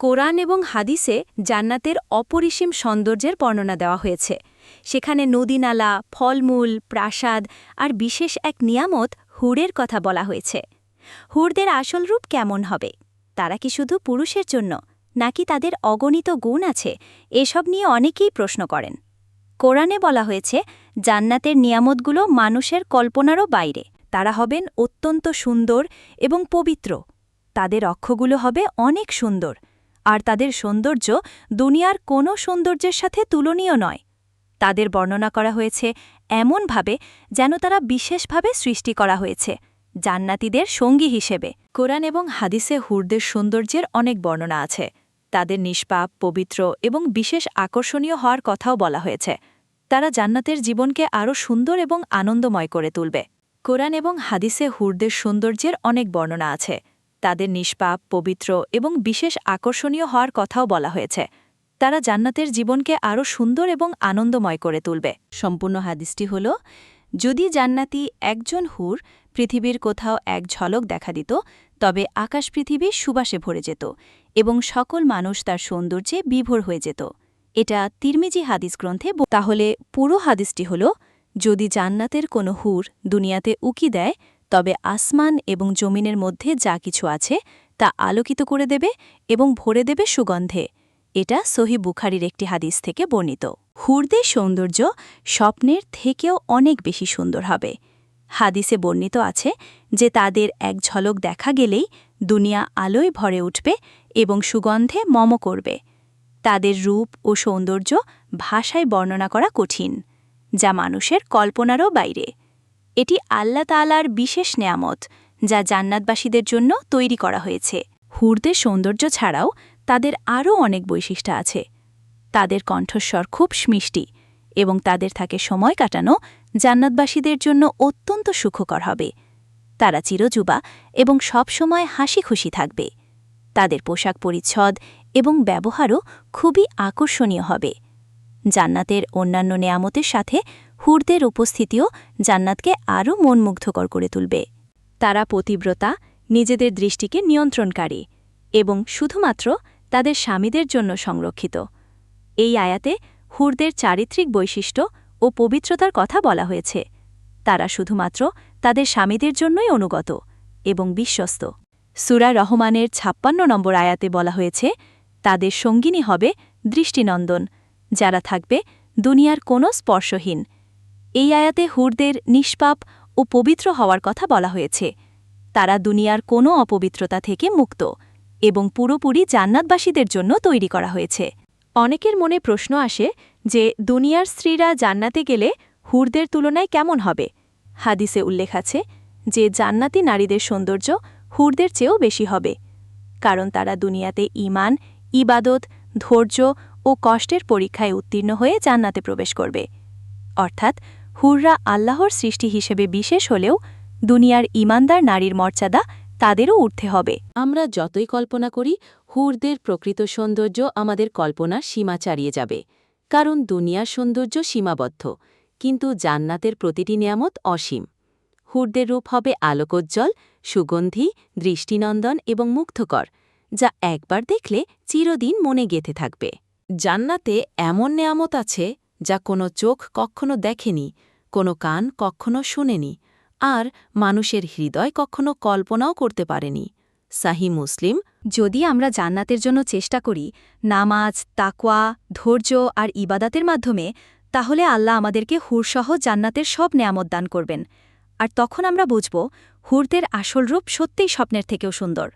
কোরআন এবং হাদিসে জান্নাতের অপরিসীম সৌন্দর্যের বর্ণনা দেওয়া হয়েছে। সেখানে নদীনালা, ফলমূল, প্রাসাদ আর বিশেষ এক নিয়ামত হুড়ের কথা বলা হয়েছে। হুড়দের আসল রূপ কেমন হবে? তারা কি শুধু পুরুষের জন্য, নাকি তাদের অগণিত গুণ আছে? এসব নিয়ে অনেকেই প্রশ্ন করেন। কোরআনে বলা হয়েছে, জান্নাতের নিয়ামতগুলো মানুষের কল্পনারও বাইরে। তারা হবেন অত্যন্ত সুন্দর এবং পবিত্র। তাদের অক্ষগুলো হবে অনেক সুন্দর। আর তাদের সৌন্দর্য দুনিয়ার কোনো সৌন্দর্যের সাথে তুলনীয় নয়। তাদের বর্ণনা করা হয়েছে এমনভাবে যেন তারা বিশেষভাবে সৃষ্টি করা হয়েছে, জান্নাতীদের সঙ্গী হিসেবে। কোরআন এবং হাদিসে হুরদের সৌন্দর্যের অনেক বর্ণনা আছে। তাদের নিষ্পাপ, পবিত্র এবং বিশেষ আকর্ষণীয় হওয়ার কথাও বলা হয়েছে। তারা জান্নাতের জীবনকে আরও সুন্দর এবং আনন্দময় করে তুলবে। কোরআন এবং হাদিসে হুরদের সৌন্দর্যের অনেক বর্ণনা আছে। তাদের নিষ্পাপ, পবিত্র এবং বিশেষ আকর্ষণীয় হওয়ার কথাও বলা হয়েছে। তারা জান্নাতের জীবনকে আরও সুন্দর এবং আনন্দময় করে তুলবে। সম্পূর্ণ হাদিসটি হল, যদি জান্নাতি একজন হুর পৃথিবীর কোথাও এক ঝলক দেখা দিত, তবে আকাশ পৃথিবী সুবাসে ভরে যেত এবং সকল মানুষ তার সৌন্দর্যে বিভোর হয়ে যেত। এটা তিরমিজি হাদিস গ্রন্থে তাহলে পুরো হাদিসটি হল, যদি জান্নাতের কোনো হুর দুনিয়াতে উকি দেয় তবে আসমান এবং জমিনের মধ্যে যা কিছু আছে, তা আলোকিত করে দেবে এবং ভরে দেবে সুগন্ধে। এটা সহি বুখারির একটি হাদিস থেকে বর্ণিত। হুরদের সৌন্দর্য স্বপ্নের থেকেও অনেক বেশি সুন্দর হবে। হাদিসে বর্ণিত আছে যে তাদের এক ঝলক দেখা গেলেই দুনিয়া আলোয় ভরে উঠবে এবং সুগন্ধে মম করবে। তাদের রূপ ও সৌন্দর্য ভাষায় বর্ণনা করা কঠিন, যা মানুষের কল্পনারও বাইরে। এটি আল্লাহ তালার বিশেষ নেয়ামত, যা জান্নাতবাসীদের জন্য তৈরি করা হয়েছে। হুরদের সৌন্দর্য ছাড়াও তাদের আরও অনেক বৈশিষ্ট্য আছে। তাদের কণ্ঠস্বর খুব মিষ্টি এবং তাদের থাকে সময় কাটানো জান্নাতবাসীদের জন্য অত্যন্ত সুখকর হবে। তারা চিরযুবা এবং সবসময় হাসি খুশি থাকবে। তাদের পোশাক পরিচ্ছদ এবং ব্যবহারও খুবই আকর্ষণীয় হবে। জান্নাতের অন্যান্য নেয়ামতের সাথে হুরদের উপস্থিতিও জান্নাতকে আরও মনমুগ্ধকর করে তুলবে। তারা পতিব্রতা, নিজেদের দৃষ্টিকে নিয়ন্ত্রণকারী এবং শুধুমাত্র তাদের স্বামীদের জন্য সংরক্ষিত। এই আয়াতে হুরদের চারিত্রিক বৈশিষ্ট্য ও পবিত্রতার কথা বলা হয়েছে। তারা শুধুমাত্র তাদের স্বামীদের জন্যই অনুগত এবং বিশ্বস্ত। সুরা রহমানের ছাপ্পান্ন নম্বর আয়াতে বলা হয়েছে, তাদের সঙ্গিনী হবে দৃষ্টিনন্দন, যারা থাকবে দুনিয়ার কোনো স্পর্শহীন এই আয়াতে হুরদের নিষ্পাপ ও পবিত্র হওয়ার কথা বলা হয়েছে। তারা দুনিয়ার কোনো অপবিত্রতা থেকে মুক্ত এবং পুরোপুরি জান্নাতবাসীদের জন্য তৈরি করা হয়েছে। অনেকের মনে প্রশ্ন আসে যে, দুনিয়ার স্ত্রীরা জান্নাতে গেলে হুরদের তুলনায় কেমন হবে? হাদিসে উল্লেখ আছে যে, জান্নাতি নারীদের সৌন্দর্য হুরদের চেয়েও বেশি হবে। কারণ তারা দুনিয়াতে ইমান ইবাদত, ধৈর্য ও কষ্টের পরীক্ষায় উত্তীর্ণ হয়ে জান্নাতে প্রবেশ করবে। অর্থাৎ হুররা আল্লাহর সৃষ্টি হিসেবে বিশেষ হলেও দুনিয়ার ইমানদার নারীর মর্যাদা তাদেরও উঠতে হবে। আমরা যতই কল্পনা করি, হুরদের প্রকৃত সৌন্দর্য আমাদের কল্পনার সীমা ছাড়িয়ে যাবে। কারণ দুনিয়ার সৌন্দর্য সীমাবদ্ধ, কিন্তু জান্নাতের প্রতিটি নিয়ামত অসীম। হুরদের রূপ হবে আলোকোজ্জ্বল, সুগন্ধি, দৃষ্টিনন্দন এবং মুগ্ধকর, যা একবার দেখলে চিরদিন মনে গেঁথে থাকবে। জান্নাতে এমন নেয়ামত আছে, যা কোনো চোখ কখনো দেখেনি কোনো কান কখনো শুনেনি আর মানুষের হৃদয় কখনো কল্পনাও করতে পারেনি। সাহি মুসলিম, যদি আমরা জান্নাতের জন্য চেষ্টা করি নামাজ, তাকওয়া, ধৈর্য আর ইবাদাতের মাধ্যমে, তাহলে আল্লাহ আমাদেরকে হুরসহ জান্নাতের সব নেয়ামত দান করবেন। আর তখন আমরা বুঝব হুরদের আসল রূপ সত্যিই স্বপ্নের থেকেও সুন্দর।